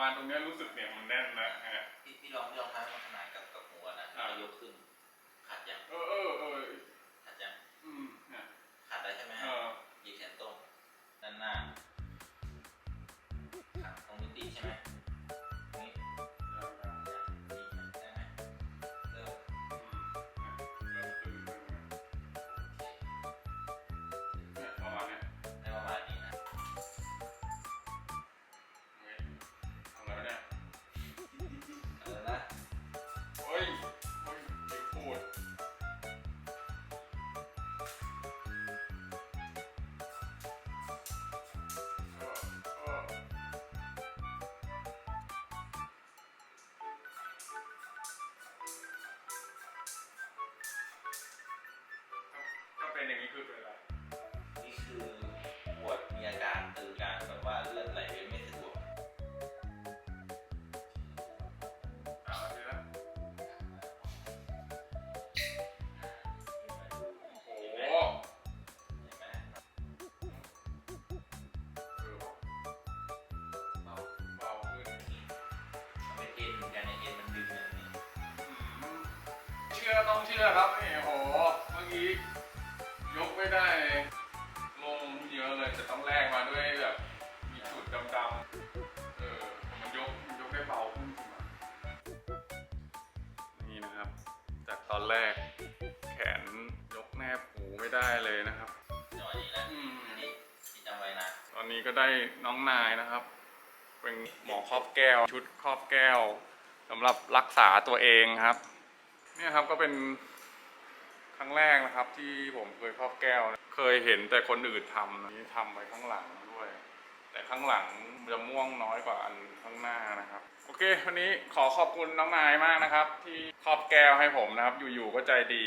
มาณตรงเนี้ยรู้สึกเนี่ยมันแน่นนะฮะ พี่พี่ลองพี่ลองทำให้มันขนานกับกับหัวนะอ่า แล้วยกขึ้นขัดยังเออเออเออขัดยังอืมฮะขัดได้ใช่ไหมฮะยีแขนต้งด้านหน้า อย่างนี้คือเป็นอะไรนี่คือปวดมีอาการตือการแบบว่าเลือดไหลเวียนไม่สะดวกสามนาทีแล้วโอ้โหเห็นไหมเออเบาเบาขึ้นมันเป็นเอ็นเหมือนกันเนี่ยเอ็นมันดึงอย่างนี้ อืมเชื่อต้องเชื่อครับนี่โอ้โหเมื่อกี้ ยกไม่ได้เลยลงเยอะเลยจะต้องแลกมาด้วยแบบมีจุดดำๆเออมันยกมันยกได้เบาขึ้นจริงอะนี่นะครับ จากตอนแรกแขนยกแนบหูไม่ได้เลยนะครับจังหวะนี้นะอืมนี่ที่จำไว้นะตอนนี้ก็ได้น้องนายนะครับ เป็นหมอครอบแก้ว ชุดครอบแก้วสำหรับรักษาตัวเองครับ เนี่ยครับก็เป็น ครั้งแรกนะครับที่ผมเคยครอบแก้วนะเคยเห็นแต่คนอื่นทำนะนี่ทำไว้ข้างหลังด้วย แต่ข้างหลังจะม่วงน้อยกว่าอันข้างหน้านะครับโอเค วันนี้ขอขอบคุณน้องนายมากนะครับ ที่ครอบแก้วให้ผมนะครับ อยู่ๆก็ใจดี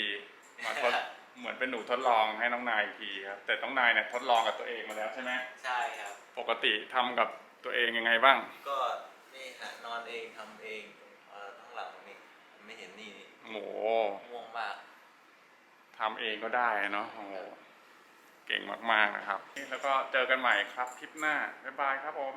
มาทด เหมือนเป็นหนูทดลองให้น้องนายอีกทีครับแต่น้องนายเนี่ยทดลองกับตัวเองมาแล้วใช่ไหมใช่ครับ ปกติทำกับตัวเองยังไงบ้าง ก็นี่ฮะนอนเองทำเองเอ่อข้างหลังนี่ไม่เห็นนี่นี่โอ้โหม่วงมาก ทำเองก็ได้เนาะโอ้โหเก่งมากๆนะครับ แล้วก็เจอกันใหม่ครับคลิปหน้า บ๊ายบายครับผม